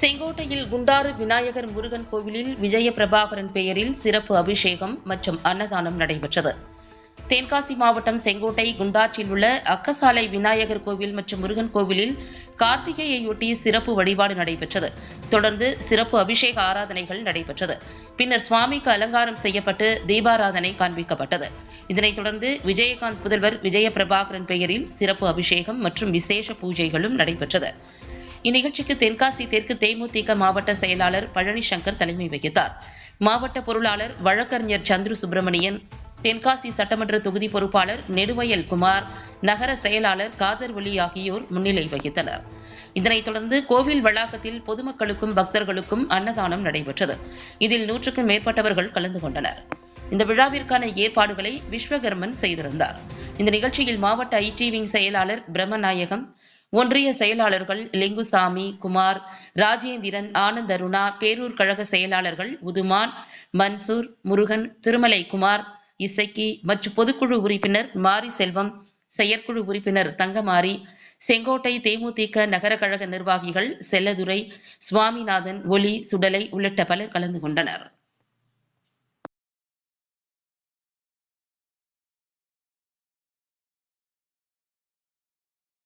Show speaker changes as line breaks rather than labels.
செங்கோட்டையில் குண்டாறு விநாயகர் முருகன் கோவிலில் விஜய பிரபாகரன் பெயரில் சிறப்பு அபிஷேகம் மற்றும் அன்னதானம் நடைபெற்றது. தென்காசி மாவட்டம் செங்கோட்டை குண்டாற்றில் உள்ள அக்கசாலை விநாயகர் கோவில் மற்றும் முருகன் கோவிலில் கார்த்திகையையொட்டி சிறப்பு வழிபாடு நடைபெற்றது. தொடர்ந்து சிறப்பு அபிஷேக ஆராதனைகள் நடைபெற்றது. பின்னர் சுவாமிக்கு அலங்காரம் செய்யப்பட்டு தீபாராதனை காண்பிக்கப்பட்டது. இதனைத் தொடர்ந்து விஜயகாந்த் புதல்வர் விஜய பிரபாகரன் பெயரில் சிறப்பு அபிஷேகம் மற்றும் விசேஷ பூஜைகளும் நடைபெற்றது. இந்நிகழ்ச்சிக்கு தென்காசி தெற்கு தேமுதிக மாவட்ட செயலாளர் பழனிசங்கர் தலைமை வகித்தார். மாவட்ட பொருளாளர் வழக்கறிஞர் சந்துரு சுப்பிரமணியன் தென்காசி சட்டமன்ற தொகுதி பொறுப்பாளர் நெடுவயல் குமார் நகர செயலாளர் காதர்வொலி ஆகியோர் முன்னிலை வகித்தனர். இதனைத் தொடர்ந்து கோவில் வளாகத்தில் பொதுமக்களுக்கும் பக்தர்களுக்கும் அன்னதானம் நடைபெற்றது. இதில் நூற்றுக்கும் மேற்பட்டவர்கள் கலந்து கொண்டனர். இந்த விழாவிற்கான ஏற்பாடுகளை விஸ்வகர்மன் செய்திருந்தார். இந்த நிகழ்ச்சியில் மாவட்ட ஐடி விங் செயலாளர் பிரம்மநாயகம் ஒன்றிய செயலாளர்கள் லிங்குசாமி குமார் ராஜேந்திரன் ஆனந்த் அருணா பேரூர் கழக செயலாளர்கள் உதுமான் மன்சூர் முருகன் திருமலை குமார் இசக்கி மற்றும் பொதுக்குழு உறுப்பினர் மாரி செல்வம் செயற்குழு உறுப்பினர் தங்கமாரி செங்கோட்டை தேமுதிக நகர கழக நிர்வாகிகள் செல்லதுரை சுவாமிநாதன் ஒலி சுடலை உள்ளிட்ட பலர் கலந்து கொண்டனர்.